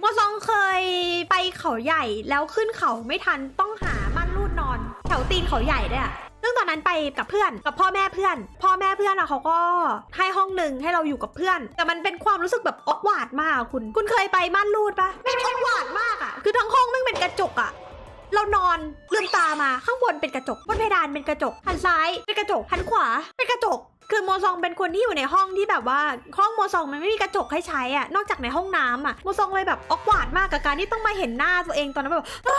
โมซองเคยไปเขาใหญ่แล้วขึ้นเขาไม่ทันต้องหาม่านรูดนอน แถวตีนเขาใหญ่ด้วยอะซึ่งตอนนั้นไปกับเพื่อนกับพ่อแม่เพื่อน พ่อแม่เพื่อนอะเขาก็ให้ห้องหนึ่งให้เราอยู่กับเพื่อน แต่มันเป็นความรู้สึกแบบอกวาดมากคุณ คุณเคยไปม่านรูดปะไม่อกวาดมากอะคือทั้งห้องแม่งเป็นกระจกอะเรานอนลืมตามาข้างบนเป็นกระจกบนเพดานเป็นกระจกหันซ้ายเป็นกระจกหันขวาเป็นกระจก คือโมซองเป็นคนที่อยู่ในห้องที่แบบว่าห้องโมซองมันไม่มีกระจกให้ใช้อะนอกจากในห้องน้ำอะโมซองเลยแบบอกวาดมากกับการที่ต้องมาเห็นหน้าตัวเองตอนนั้นแบบอ้า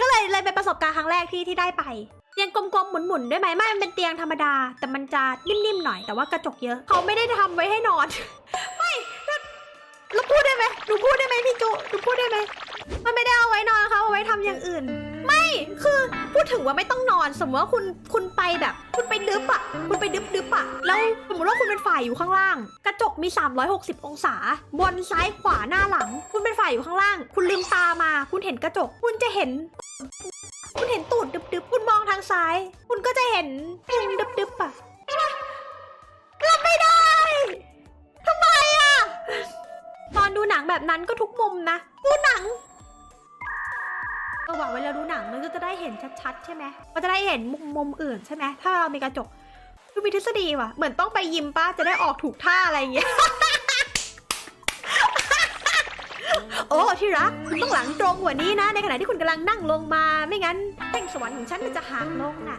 ก็เลยเลยเป็นประสบการณ์ครั้งแรกที่ที่ได้ไปเตียงกลมๆหมุนๆด้วยไหมไม่มันเป็นเตียงธรรมดา แต่มันจะนิ่มๆหน่อยแต่ว่ากระจกเยอะ เขาไม่ได้ทำไว้ให้นอน ไม่แล้วพูดได้ไหมหนูพูดได้ไหมพี่จุหนูพูดได้ไหมมันไม่ได้เอาไว้นอนเขาเอาไว้ งว่าไม่ต้องนอน สมมติว่าคุณคุณไปแบบ คุณไปดึบอะคุณไปดึบดึบอะแล้วสมมติว่าคุณเป็นฝ่ายอยู่ข้างล่าง กระจกมี 360 องศา บนซ้ายขวาหน้าหลัง คุณเป็นฝ่ายอยู่ข้างล่าง คุณลืมตามา คุณเห็นกระจก คุณจะเห็น คุณเห็นตูดดึบดึบคุณมองทางซ้าย คุณก็จะเห็นพุงดึบดึบอะรับไม่ได้ทำไมอะตอนดูหนังแบบนั้นก็ทุกมุมนะ ดูหนัง จังหวะเวลาดูหนังมันก็จะได้เห็นชัดๆใช่ไหมมันจะได้เห็นมุมมุมอื่นใช่ไหมถ้าเรามีกระจกคือมีทฤษฎีว่ะ เหมือนต้องไปยิมป้าจะได้ออกถูกท่าอะไรอย่างเงี้ย โอ้ที่รักคุณต้องหลังตรงกว่านี้นะ ในขณะที่คุณกำลังนั่งลงมา ไม่งั้นแท่งสวรรค์ของฉันมันจะหักลงน่ะ